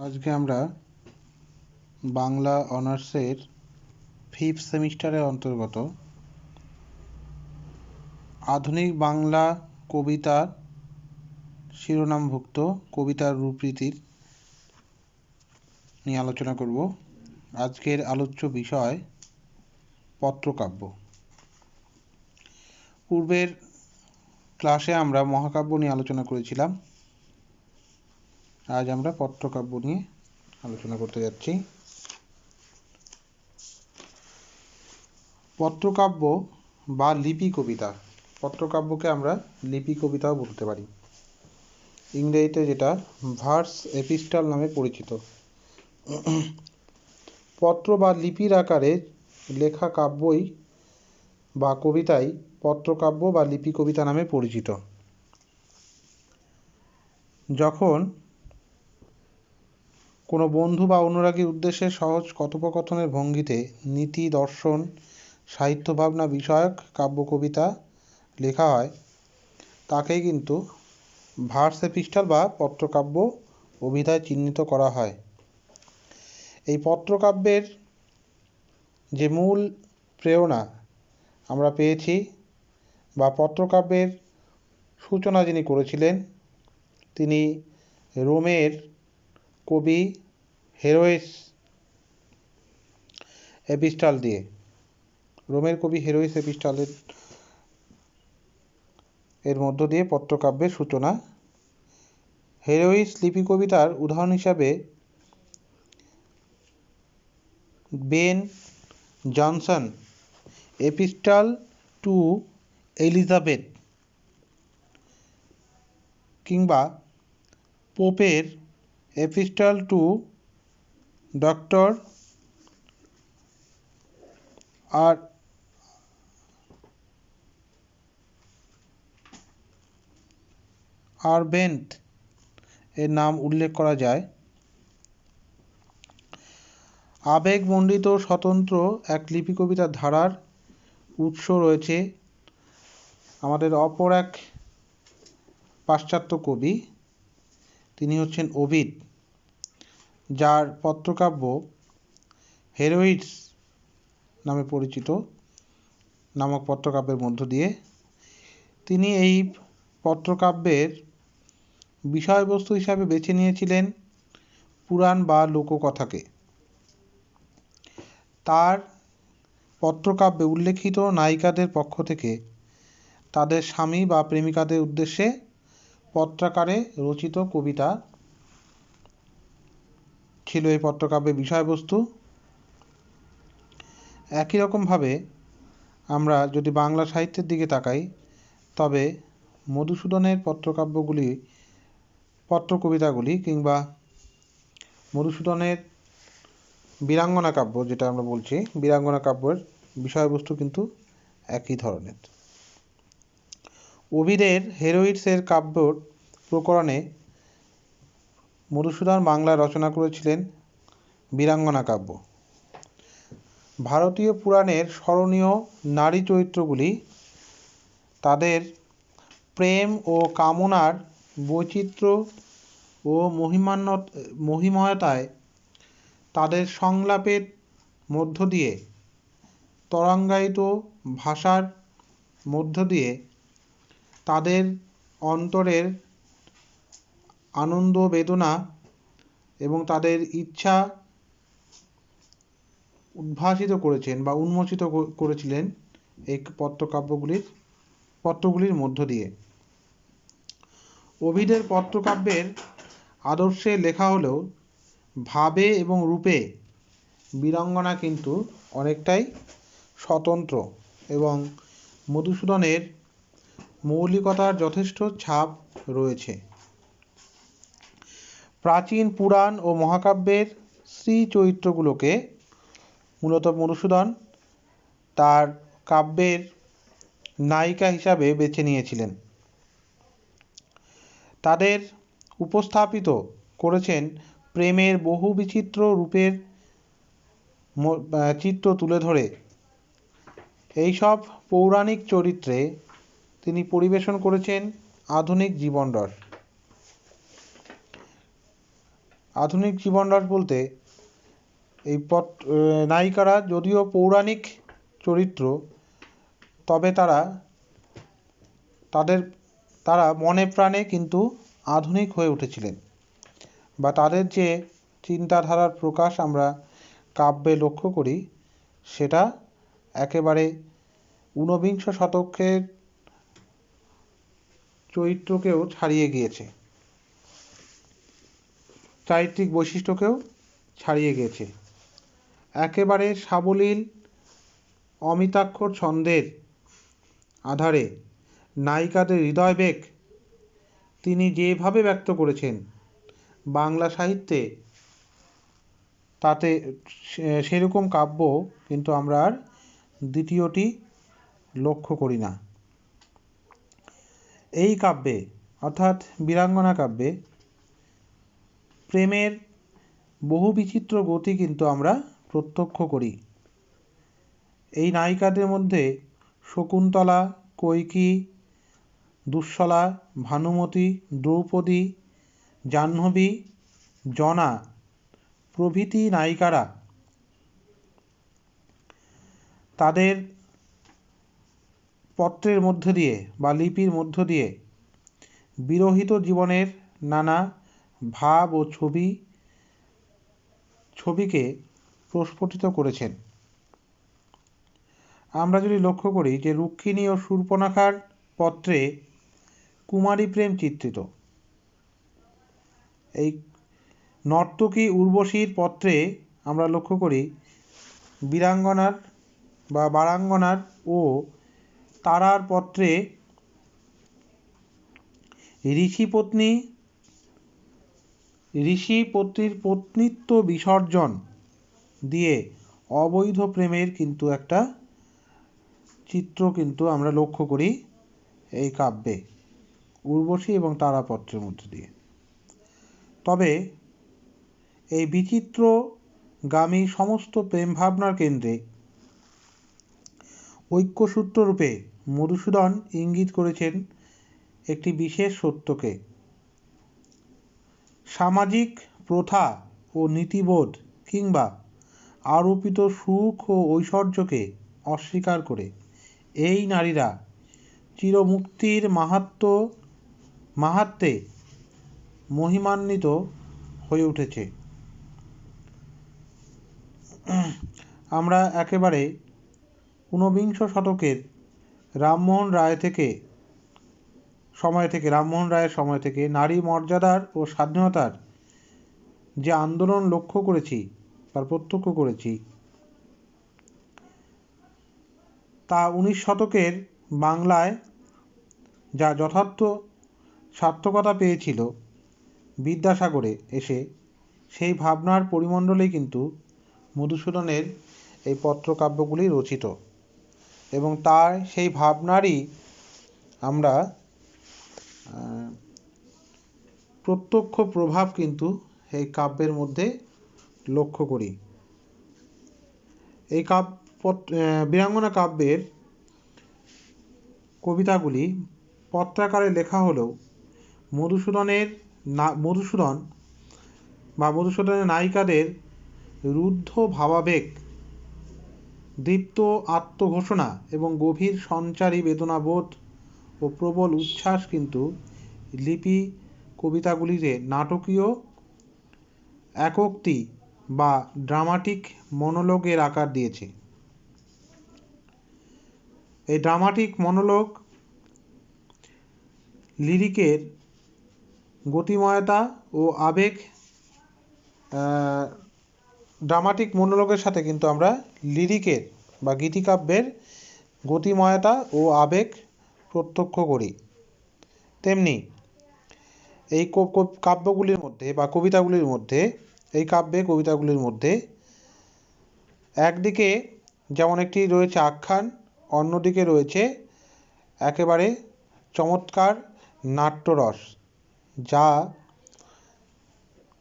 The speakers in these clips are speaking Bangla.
আজকে আমরা বাংলা অনার্সের ফিফথ সেমিস্টারের অন্তর্গত আধুনিক বাংলা কবিতার শিরোনামভুক্ত কবিতার রূপরীতির নিয়ে আলোচনা করব। আজকের আলোচ্য বিষয় পত্রকাব্য। পূর্বের ক্লাসে আমরা মহাকাব্য নিয়ে আলোচনা করেছিলাম। আজ আমরা পত্রকাব্য নিয়ে আলোচনা করতে যাচ্ছি। পত্রকাব্য বা লিপি কবিতা। পত্রকাব্যকে আমরা লিপি কবিতাও বলতে পারি। ইংরেজিতে যেটা, ভার্স এপিস্টাল নামে পরিচিত। পত্র বা লিপির আকারে লেখা কাব্যই বা কবিতাই পত্রকাব্য বা লিপি কবিতা নামে পরিচিত। যখন কোনো বন্ধু বা অনুরাগীর উদ্দেশ্যে সহজ কথোপকথনের ভঙ্গিতে নীতি, দর্শন, সাহিত্য ভাবনা বিষয়ক কাব্য, কবিতা লেখা হয়। তাকেই কিন্তু ভার্স এপিস্টাল বা পত্রকাব্য অভিধায় চিহ্নিত করা হয়। এই পত্রকাব্যের যে মূল প্রেরণা আমরা পেয়েছি বা পত্রকাব্যের সূচনা যিনি করেছিলেন, তিনি রোমের কবি হেরোয়েস এপিস্টাল দিয়ে। রোমের কবি হেরোইস এপিস্টালের, এর মধ্য দিয়ে পত্রকাব্যের সূচনা। হেরোইস লিপি কবিতার উদাহরণ হিসাবে Ben Jonson, epistle to Elizabeth কিংবা পোপের এপিস্টাল টু ডক্টর আর আরবেন্ট এর নাম উল্লেখ করা যায়। আবেগমণ্ডিত স্বতন্ত্র এক লিপি কবিতার ধারার উৎস রয়েছে আমাদের অপর এক পাশ্চাত্য কবি। তিনি হচ্ছেন ওভিড যার পত্রকাব্য হেরোইডস নামে পরিচিত নামক পত্রকাব্যের মধ্য দিয়ে। তিনি এই পত্রকাব্যের বিষয়বস্তু হিসাবে বেছে নিয়েছিলেন পুরাণ বা লোককথাকে। তার পত্রকাব্যে উল্লেখিত নায়িকাদের পক্ষ থেকে তাদের স্বামী বা প্রেমিকাদের উদ্দেশ্যে পত্রাকারে রচিত কবিতা। ছিল এই পত্রকাব্যের বিষয়বস্তু। একই রকমভাবে আমরা যদি বাংলা সাহিত্যের দিকে তাকাই, তবে মধুসূদনের পত্রকাব্যগুলি পত্র কবিতাগুলি কিংবা মধুসূদনের বীরাঙ্গনা কাব্য, যেটা আমরা বলছি, বীরাঙ্গনা কাব্যের বিষয়বস্তু কিন্তু একই ধরনের। ওভিডের হেরোইডসের কাব্য প্রকরণে মধুসূদন বাংলা রচনা করেছিলেন বীরাঙ্গনা কাব্য। ভারতীয় পুরাণের স্মরণীয় নারী চরিত্রগুলি তাদের প্রেম ও কামনার বৈচিত্র্য ও মহিমান্য মহিময়তায় তাদের সংলাপের মধ্য দিয়ে, তরঙ্গায়িত ভাষার মধ্য দিয়ে তাদের অন্তরের আনন্দ বেদনা এবং তাদের ইচ্ছা উদ্ভাসিত করেছেন বা উন্মোচিত করেছিলেন এই পত্রকাব্যগুলির, পত্রগুলির মধ্য দিয়ে। ওভিডের পত্রকাব্যের আদর্শে লেখা হলেও ভাবে এবং রূপে বীরাঙ্গনা কিন্তু অনেকটাই স্বতন্ত্র এবং মধুসূদনের মৌলিকতার যথেষ্ট ছাপ রয়েছে। প্রাচীন পুরাণ ও মহাকাব্যের স্ত্রী চরিত্রগুলোকে মূলত মধুসূদন তার কাব্যের নায়িকা হিসাবে বেছে নিয়েছিলেন। তাদের উপস্থাপিত করেছেন প্রেমের বহু বিচিত্র রূপের চিত্র তুলে ধরে। এইসব পৌরাণিক চরিত্রে তিনি পরিবেশন করেছেন আধুনিক জীবনরস আধুনিক জীবনরাজ বলতে এই পট নায়িকারা যদিও পৌরাণিক চরিত্র, তবে তারা, তাদের, তারা মনে প্রাণে কিন্তু আধুনিক হয়ে উঠেছিলেন বা তাদের যে চিন্তাধারার প্রকাশ আমরা কাব্যে লক্ষ্য করি, সেটা একেবারে ঊনবিংশ শতকের চরিত্রকেও ছাড়িয়ে গিয়েছে। চারিত্রিক বৈশিষ্ট্যকেও ছাড়িয়ে গিয়েছে। একেবারে সাবলীল অমিতাক্ষর ছন্দের আধারে নায়িকাদের হৃদয়বেগ তিনি যেভাবে ব্যক্ত করেছেন বাংলা সাহিত্যে, তাতে সেরকম কাব্য কিন্তু আমরা আর দ্বিতীয়টি লক্ষ্য করি না। এই কাব্যে, অর্থাৎ বীরাঙ্গনা কাব্যে, প্রেমের বহু বিচিত্র গতি কিন্তু আমরা প্রত্যক্ষ করি। এই নায়িকাদের মধ্যে শকুন্তলা, কৈকি দুঃশলা ভানুমতি, দ্রৌপদী, জাহ্নবী, জনা প্রভৃতি নায়িকারা তাদের পত্রের মধ্য দিয়ে বা লিপির মধ্য দিয়ে বিরহিত জীবনের নানা ভাব ও ছবি, ছবিকে প্রস্ফুটিত করেছেন। আমরা যদি লক্ষ্য করি যে রুক্মিণী ও শূর্পণখার পত্রে কুমারী প্রেম চিত্রিত। এই নর্তকী উর্বশীর পত্রে আমরা লক্ষ্য করি বীরাঙ্গনার বা বারাঙ্গনার ও তারার পত্রে ঋষিপত্নী, ঋষিপত্নীর পত্নীত্ব বিসর্জন দিয়ে অবৈধ প্রেমের কিন্তু একটা চিত্র কিন্তু আমরা লক্ষ্য করি এই কাব্যে, উর্বশী এবং তারাপত্রের মধ্যে দিয়ে। তবে এই বিচিত্র গামী সমস্ত প্রেম ভাবনার কেন্দ্রে ঐক্যসূত্র রূপে মধুসূদন ইঙ্গিত করেছেন একটি বিশেষ সত্যকে। সামাজিক প্রথা ও নীতিবোধ কিংবা আরোপিত সুখ ও ঐশ্বর্যকে অস্বীকার করে। এই নারীরা চিরমুক্তির মাহাত্ম, মাহাত্মে মহিমান্বিত হয়ে উঠেছে। আমরা একেবারে ঊনবিংশ শতকের রামমোহন রায় থেকে, সময় থেকে, রামমোহন রায়ের সময় থেকে নারী মর্যাদার ও স্বাধীনতার যে আন্দোলন লক্ষ্য করেছি বা প্রত্যক্ষ করেছি, তা উনিশ শতকের বাংলায় যা যথার্থ সার্থকতা পেয়েছিল বিদ্যাসাগরে এসে, সেই ভাবনার পরিমণ্ডলেই কিন্তু মধুসূদনের এই পত্রকাব্যগুলি রচিত। এবং তার সেই ভাবনারই আমরা প্রত্যক্ষ প্রভাব কিন্তু এই কাব্যের মধ্যে লক্ষ্য করি। এই কাব্য বীরাঙ্গনা কাব্যের কবিতাগুলি পত্রাকারে লেখা হলেও মধুসূদনের না, মধুসূদন বা মধুসূদনের নায়িকাদের রুদ্ধ ভাবাবেগ দীপ্ত আত্মঘোষণা এবং গভীর সঞ্চারী বেদনাবোধ ও প্রবল উচ্ছ্বাস কিন্তু লিপি কবিতাগুলিতে নাটকীয় এकोक्তি বা ড্রামাটিক মনোলগের আকার দিয়েছে। এই ড্রামাটিক মনোলগ লিরিকের গতিময়তা ও আবেগ ড্রামাটিক মনোলগের সাথে কিন্তু আমরা লিরিকের বা গীতিকাব্যের গতিময়তা ও আবেগ প্রত্যক্ষ করি। তেমনি এই কাব্যগুলির মধ্যে বা কবিতাগুলির মধ্যে, এই কাব্যে কবিতাগুলির মধ্যে একদিকে যেমন একটি রয়েছে আখ্যান, অন্যদিকে রয়েছে একেবারে চমৎকার নাট্যরস, যা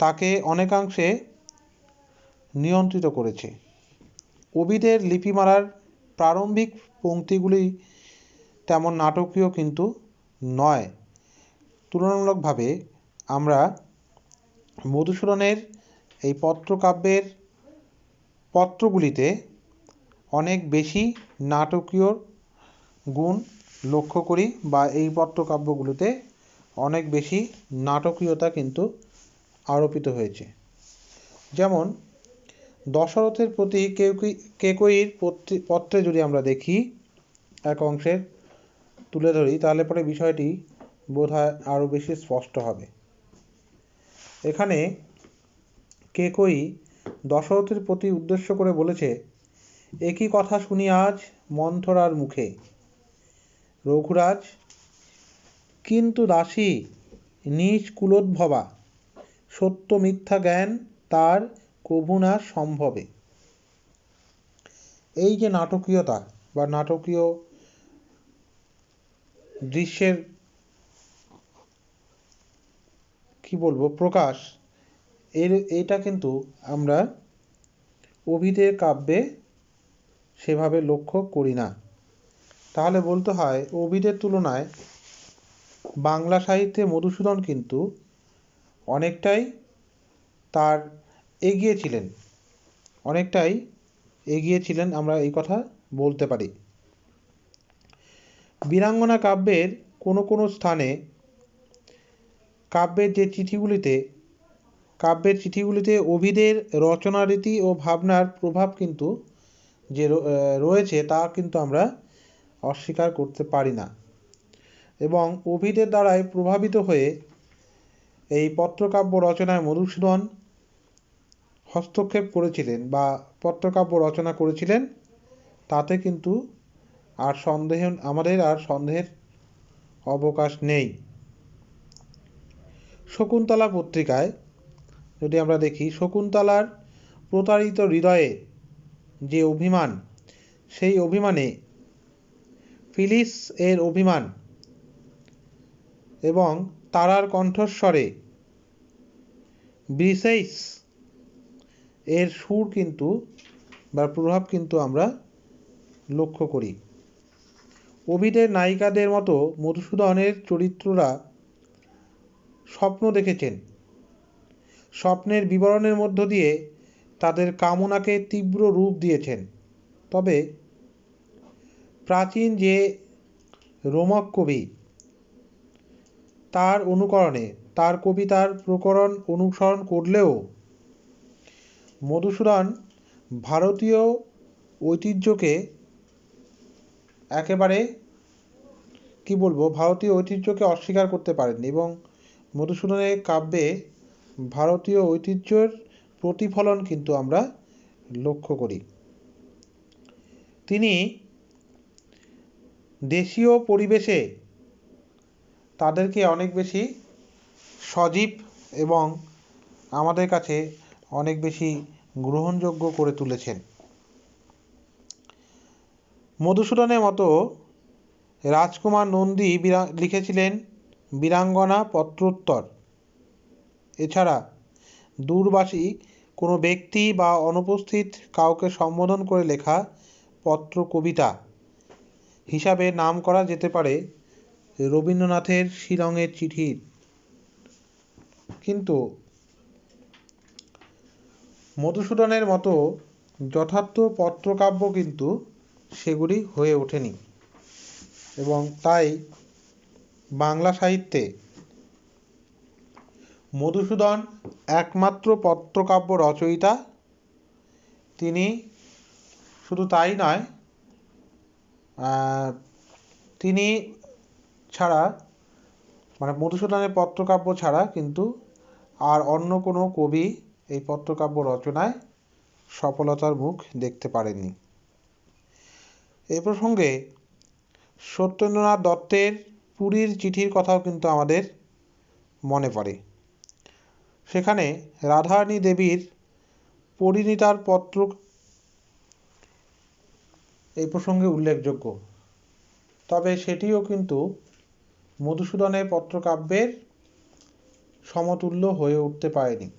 তাকে অনেকাংশে নিয়ন্ত্রিত করেছে। ওবিদের লিপিমালার প্রারম্ভিক পংক্তিগুলি তেমন নাটকীয় কিন্তু নয়। তুলনামূলকভাবে আমরা মধুসূদনের এই পত্রকাব্যের পত্রগুলিতে অনেক বেশি নাটকীয় গুণ লক্ষ্য করি বা এই পত্রকাব্যগুলোতে অনেক বেশি নাটকীয়তা কিন্তু আরোপিত হয়েছে। যেমন দশরথের প্রতি কেকয়ীর পত্রে যদি আমরা দেখি এক অংশের তুলে ধরি, তাহলে পরে বিষয়টি বোধ হয় আরও বেশি স্পষ্ট হবে। এখানে কেকয়ী দশরথের প্রতি উদ্দেশ্য করে বলেছে, একই কথা শুনি আজ মন্থরার মুখে। রঘুরাজ, কিন্তু দাসী, নিজ কুলোদ্ভবা। সত্য মিথ্যা জ্ঞান তার কভু না সম্ভবে। এই যে নাটকীয়তা বা নাটকীয় দৃশ্যের কি বলব, প্রকাশ, এর, এটা কিন্তু আমরা অভিধের কাব্যে সেভাবে লক্ষ্য করি না। তাহলে বলতে হয়, অভিধের তুলনায় বাংলা সাহিত্যে মধুসূদন কিন্তু অনেকটাই তার এগিয়ে ছিলেন অনেকটাই এগিয়ে ছিলেন আমরা এই কথা বলতে পারি। বীরাঙ্গনা কাব্যের কোনো কোনো স্থানে কাব্যের যে চিঠিগুলিতে, কাব্যের চিঠিগুলিতে অভিদের রচনারীতি ও ভাবনার প্রভাব কিন্তু যে রয়েছে তা কিন্তু আমরা অস্বীকার করতে পারি না। এবং অভিদের দ্বারাই প্রভাবিত হয়ে এই পত্রকাব্য রচনায় মধুসূদন হস্তক্ষেপ করেছিলেন বা পত্রকাব্য রচনা করেছিলেন, তাতে কিন্তু আর সন্দেহ, আমাদের আর সন্দেহের অবকাশ নেই। শকুন্তলা পত্রিকায় যদি আমরা দেখি, শকুন্তলার প্রতারিত হৃদয়ে যে অভিমান, সেই অভিমানে ফিলিস এর অভিমান এবং তারার কণ্ঠস্বরে ব্রিসেইস এর সুর কিন্তু বা প্রভাব কিন্তু আমরা লক্ষ্য করি। ওভিডের নায়িকাদের মতো মধুসূদনের চরিত্ররা স্বপ্ন দেখেছেন। স্বপ্নের বিবরণের মধ্য দিয়ে তাদের কামনাকে তীব্র রূপ দিয়েছেন। তবে প্রাচীন যে রোমক কবি, তার অনুকরণে, তার কবিতার প্রকরণ অনুসরণ করলেও মধুসূদন ভারতীয় ঐতিহ্যকে একেবারে, কি বলব, ভারতীয় ঐতিহ্যকে অস্বীকার করতে পারেননি এবং মধুসূদনের কাব্যে ভারতীয় ঐতিহ্যের প্রতিফলন কিন্তু আমরা লক্ষ্য করি। তিনি দেশীয় পরিবেশে তাদেরকে অনেক বেশি সজীব এবং আমাদের কাছে অনেক বেশি গ্রহণযোগ্য করে তুলেছেন। মধুসূদনের মতো রাজকুমার নন্দী লিখেছিলেন বীরাঙ্গনা পত্রোত্তর। এছাড়া দূরবাসী কোনো ব্যক্তি বা অনুপস্থিত কাউকে সম্বোধন করে লেখা পত্র কবিতা হিসাবে নাম করা যেতে পারে রবীন্দ্রনাথের শিলংয়ের চিঠির। কিন্তু মধুসূদনের মতো যথার্থ পত্রকাব্য কিন্তু সেগুলি হয়ে ওঠেনি এবং তাই বাংলা সাহিত্যে মধুসূদন একমাত্র পত্রকাব্য রচয়িতা। তিনি শুধু তাই নয় তিনি ছাড়া মানে মধুসূদনের পত্রকাব্য ছাড়া কিন্তু আর অন্য কোনো কবি এই পত্রকাব্য রচনায় সফলতার মুখ দেখতে পারেননি। এ প্রসঙ্গে সত্যেন্দ্রনাথ দত্তের পুরীর চিঠির কথাও কিন্তু আমাদের মনে পড়ে। সেখানে রাধারানী দেবীর পরিণীতার পত্র এই প্রসঙ্গে উল্লেখযোগ্য। তবে সেটিও কিন্তু মধুসূদনের পত্রকাব্যের সমতুল্য হয়ে উঠতে পারেনি।